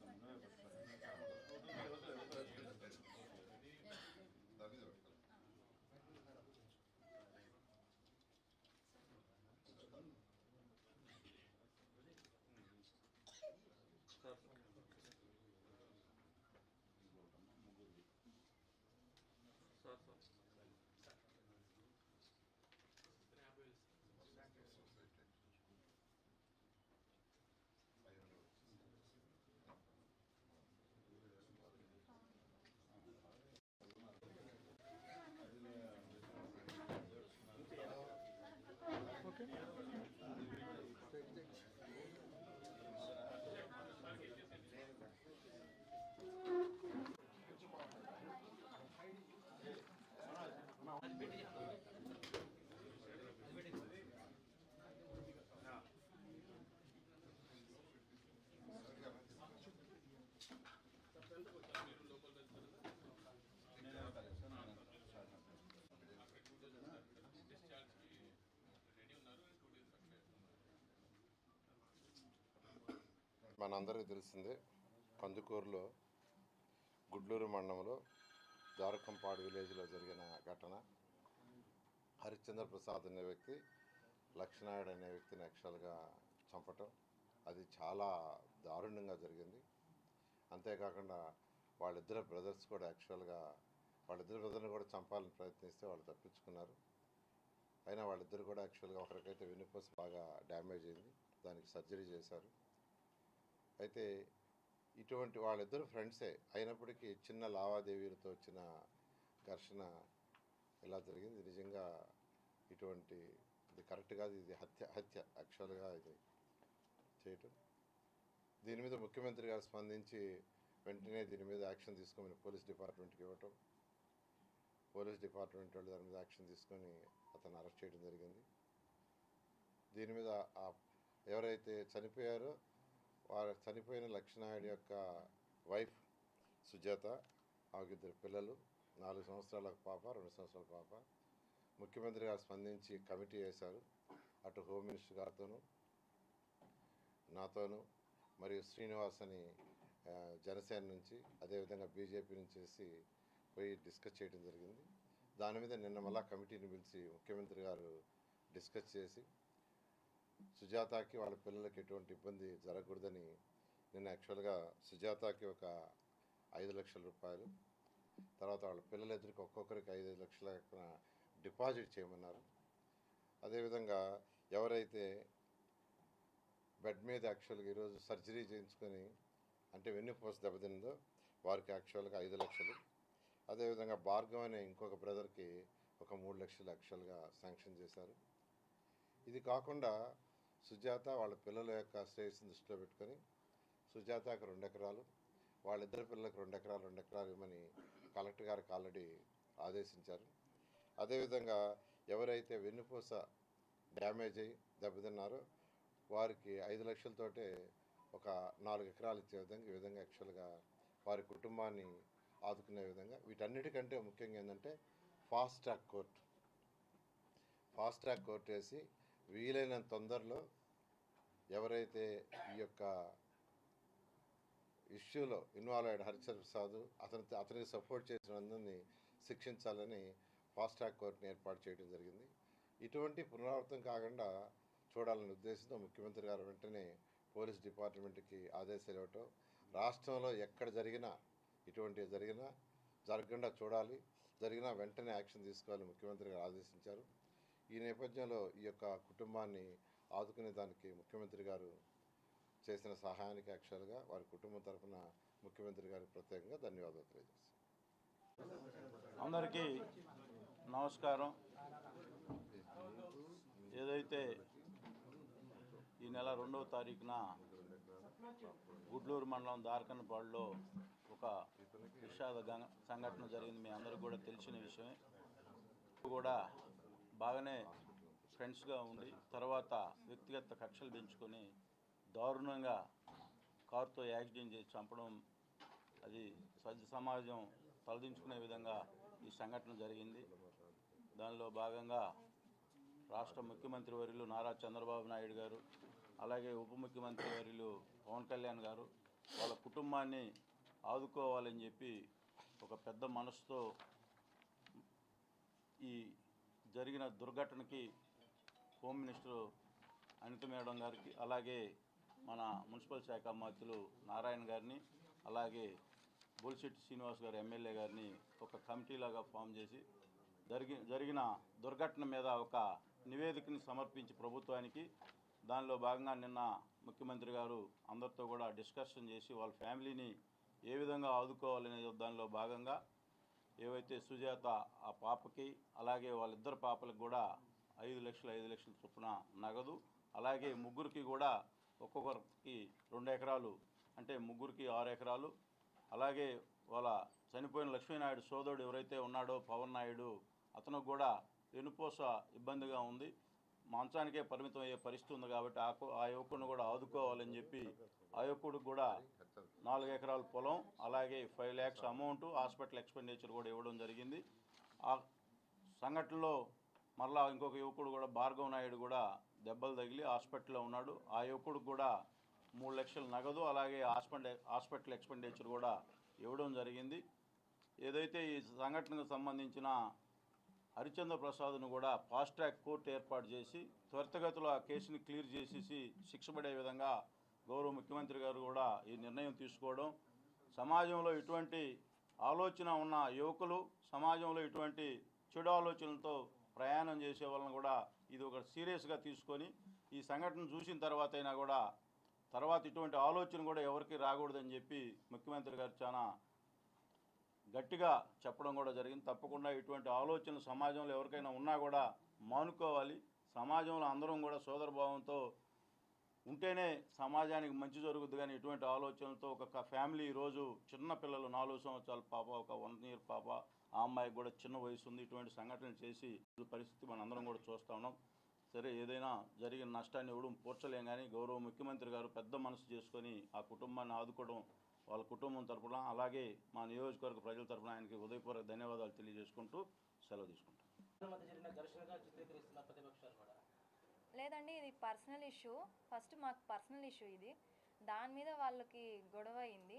nervous. మనందరికీ తెలిసిందే కందుకూరులో గుడ్లూరు మండలంలో జారకంపాడు విలేజ్లో జరిగిన ఘటన. హరిశ్చంద్ర ప్రసాద్ అనే వ్యక్తి లక్ష్మణాయుడు అనే వ్యక్తిని యాక్చువల్గా చంపటం అది చాలా దారుణంగా జరిగింది. అంతేకాకుండా వాళ్ళిద్దరు బ్రదర్స్ కూడా యాక్చువల్గా వాళ్ళిద్దరు బ్రదర్ని కూడా చంపాలని ప్రయత్నిస్తే వాళ్ళు తప్పించుకున్నారు. అయినా వాళ్ళిద్దరు కూడా యాక్చువల్గా ఒకరికైతే వెన్నుపూస బాగా డ్యామేజ్ అయింది. దానికి సర్జరీ చేశారు. అయితే ఇటువంటి వాళ్ళిద్దరు ఫ్రెండ్సే. అయినప్పటికీ చిన్న లావాదేవీలతో వచ్చిన ఘర్షణ ఇలా జరిగింది? నిజంగా ఇటువంటి ఇది కరెక్ట్ కాదు ఇది హత్య హత్య యాక్చువల్గా ఇది చేయటం. దీని మీద ముఖ్యమంత్రి గారు స్పందించి వెంటనే దీని మీద యాక్షన్ తీసుకోమని పోలీస్ డిపార్ట్మెంట్కి ఇవ్వటం. పోలీస్ డిపార్ట్మెంట్ వాళ్ళు దాని మీద యాక్షన్ తీసుకొని అతను అరెస్ట్ చేయడం జరిగింది. దీని మీద ఎవరైతే చనిపోయారో వారు చనిపోయిన లక్ష్మణాయుడు యొక్క వైఫ్ సుజాత ఆమెకి ఇద్దరు పిల్లలు నాలుగు సంవత్సరాల పాప రెండు సంవత్సరాల పాప. ముఖ్యమంత్రి గారు స్పందించి కమిటీ వేశారు. అటు హోమ్ మినిస్టర్ గారితోనూ నాతోనూ మరియు శ్రీనివాస్ అని జనసేన నుంచి అదేవిధంగా బీజేపీ నుంచి చేసి పోయి డిస్కస్ చేయడం జరిగింది. దాని మీద నిన్న మళ్ళా కమిటీని పిలిచి ముఖ్యమంత్రి గారు డిస్కస్ చేసి సుజాతకి వాళ్ళ పిల్లలకి ఎటువంటి ఇబ్బంది జరగకూడదని నేను యాక్చువల్గా సుజాతకి ఒక ఐదు లక్షల రూపాయలు తర్వాత వాళ్ళ పిల్లలిద్దరికి ఒక్కొక్కరికి ఐదు లక్షల డిపాజిట్ చేయమన్నారు. అదేవిధంగా ఎవరైతే బెడ్ మీద యాక్చువల్గా ఈరోజు సర్జరీ చేయించుకొని అంటే వెన్నుపూస దెబ్బతిందో వారికి యాక్చువల్గా ఐదు లక్షలు. అదేవిధంగా భార్గవ్ అనే ఇంకొక బ్రదర్కి ఒక మూడు లక్షలు యాక్చువల్గా శాంక్షన్ చేశారు. ఇది కాకుండా సుజాత వాళ్ళ పిల్లల యొక్క శ్రేయస్సును దృష్టిలో పెట్టుకొని సుజాతకు రెండు ఎకరాలు వాళ్ళిద్దరు పిల్లలకు రెండు ఎకరాలు రెండు ఎకరాలు ఇవ్వమని కలెక్టర్ గారికి ఆల్రెడీ ఆదేశించారు. అదేవిధంగా ఎవరైతే వెన్నుపూస డ్యామేజ్ అయ్యి దెబ్బతిన్నారో వారికి ఐదు లక్షలతోటే ఒక నాలుగు ఎకరాలు ఇచ్చే విధంగా ఈ విధంగా యాక్చువల్గా వారి కుటుంబాన్ని ఆదుకునే విధంగా. వీటన్నిటికంటే ముఖ్యంగా ఏంటంటే fast track court. Fast track court వేసి వీలైనంత తొందరలో ఎవరైతే ఈ యొక్క ఇష్యూలో ఇన్వాల్వ్ అయ్యాడు హరిచంద్ర ప్రసాద్ అతని అతనికి సపోర్ట్ చేసిన అందరినీ శిక్షించాలని ఫాస్ట్ ట్రాక్ కోర్టుని ఏర్పాటు చేయడం జరిగింది. ఇటువంటి పునరావృతం కాకుండా చూడాలనే ఉద్దేశంతో ముఖ్యమంత్రి గారు వెంటనే పోలీస్ డిపార్ట్మెంట్కి ఆదేశాలు ఇవ్వటం రాష్ట్రంలో ఎక్కడ జరిగినా ఇటువంటి జరిగినా జరగకుండా చూడాలి. జరిగినా వెంటనే యాక్షన్ తీసుకోవాలని ముఖ్యమంత్రి గారు ఆదేశించారు. ఈ నేపథ్యంలో ఈ యొక్క కుటుంబాన్ని ఆదుకునే దానికి ముఖ్యమంత్రి గారు చేసిన సహాయానికి యాక్చువల్గా వారి కుటుంబం తరఫున ముఖ్యమంత్రి గారికి ప్రత్యేకంగా ధన్యవాదాలు తెలియజేస్తాను అందరికీ నమస్కారం. ఏదైతే ఈ నెల రెండవ తారీఖున గుడ్లూరు మండలం దార్కనపాడులో ఒక విషాద సంఘటన జరిగింది మీ అందరికీ కూడా తెలిసిన విషయమే. కూడా బాగానే ఫ్రెండ్స్గా ఉండి తర్వాత వ్యక్తిగత కక్షలు పెంచుకొని దారుణంగా కారుతో యాక్సిడెంట్ చేసి చంపడం అది సజ్జ సమాజం తలదించుకునే విధంగా ఈ సంఘటన జరిగింది. దానిలో భాగంగా రాష్ట్ర ముఖ్యమంత్రి వర్యులు నారా చంద్రబాబు నాయుడు గారు అలాగే ఉప ముఖ్యమంత్రి వర్యులు పవన్ కళ్యాణ్ గారు వాళ్ళ కుటుంబాన్ని ఆదుకోవాలని చెప్పి ఒక పెద్ద మనసుతో ఈ జరిగిన దుర్ఘటనకి హోమ్ మినిస్టరు అనిత మేడం గారికి అలాగే మన మున్సిపల్ శాఖ మంత్రులు నారాయణ గారిని అలాగే బొలిశెట్టి శ్రీనివాస్ గారు ఎమ్మెల్యే గారిని ఒక కమిటీలాగా ఫామ్ చేసి జరిగి జరిగిన దుర్ఘటన మీద ఒక నివేదికని సమర్పించి ప్రభుత్వానికి దానిలో భాగంగా నిన్న ముఖ్యమంత్రి గారు అందరితో కూడా డిస్కషన్ చేసి వాళ్ళ ఫ్యామిలీని ఏ విధంగా ఆదుకోవాలనే దానిలో భాగంగా ఏవైతే సుజాత ఆ పాపకి అలాగే వాళ్ళిద్దరు పాపలకు కూడా ఐదు లక్షలు ఐదు లక్షల చొప్పున నగదు. అలాగే ముగ్గురికి కూడా ఒక్కొక్కరికి రెండు ఎకరాలు అంటే ముగ్గురికి ఆరు ఎకరాలు. అలాగే వాళ్ళ చనిపోయిన లక్ష్మీనాయుడు సోదరుడు ఎవరైతే ఉన్నాడో పవన్ నాయుడు అతనికి కూడా వెనుపోస ఇబ్బందిగా ఉంది. మంచానికే పరిమితం అయ్యే పరిస్థితి ఉంది కాబట్టి ఆ ఆ యువకుడిని కూడా ఆదుకోవాలని చెప్పి ఆ యువకుడికి కూడా నాలుగు ఎకరాల పొలం అలాగే five lakhs amount hospital expenditure కూడా ఇవ్వడం జరిగింది. ఆ సంఘటనలో మరలా ఇంకొక యువకుడు కూడా భార్గవ్ నాయుడు కూడా దెబ్బలు తగిలి హాస్పిటల్లో ఉన్నాడు. ఆ యువకుడికి కూడా మూడు లక్షల నగదు అలాగే హాస్పిటల్ హాస్పిటల్ ఎక్స్పెండిచర్ కూడా ఇవ్వడం జరిగింది. ఏదైతే ఈ సంఘటనకు సంబంధించిన హరిచంద్ర ప్రసాద్ను కూడా ఫాస్ట్ ట్రాక్ కోర్టు ఏర్పాటు చేసి త్వరితగతిలో ఆ కేసుని క్లియర్ చేసేసి శిక్ష పడే విధంగా గౌరవ ముఖ్యమంత్రి గారు కూడా ఈ నిర్ణయం తీసుకోవడం సమాజంలో ఇటువంటి ఆలోచన ఉన్న యువకులు సమాజంలో ఇటువంటి చెడు ఆలోచనలతో ప్రయాణం చేసే వాళ్ళని కూడా ఇది ఒక సీరియస్గా తీసుకొని ఈ సంఘటన చూసిన తర్వాత అయినా కూడా తర్వాత ఇటువంటి ఆలోచన కూడా ఎవరికి రాకూడదని చెప్పి ముఖ్యమంత్రి గారు చాలా గట్టిగా చెప్పడం కూడా జరిగింది. తప్పకుండా ఇటువంటి ఆలోచనలు సమాజంలో ఎవరికైనా ఉన్నా కూడా మానుకోవాలి. సమాజంలో అందరం కూడా సోదరభావంతో ఉంటేనే సమాజానికి మంచి జరుగుద్ది కానీ ఇటువంటి ఆలోచనలతో ఒక ఫ్యామిలీ ఈరోజు చిన్న పిల్లలు నాలుగు సంవత్సరాల పాప ఒక వన్ ఇయర్ పాప ఆ అమ్మాయికి కూడా చిన్న వయసు ఉంది. ఇటువంటి సంఘటనలు చేసి పరిస్థితి మనం అందరం కూడా చూస్తా ఉన్నాం. సరే ఏదైనా జరిగిన నష్టాన్ని ఎవడం పూడ్చలేం కానీ గౌరవ ముఖ్యమంత్రి గారు పెద్ద మనసు చేసుకొని ఆ కుటుంబాన్ని ఆదుకోవడం వాళ్ళ కుటుంబం తరపున అలాగే మా నియోజకవర్గ ప్రజల తరపున ఆయనకి ఉదయపూర్వక ధన్యవాదాలు తెలియజేసుకుంటూ సెలవు తీసుకుంటాం. లేదండి ఇది పర్సనల్ ఇష్యూ. ఫస్ట్ మాకు పర్సనల్ ఇష్యూ ఇది. దాని మీద వాళ్ళకి గొడవ అయింది.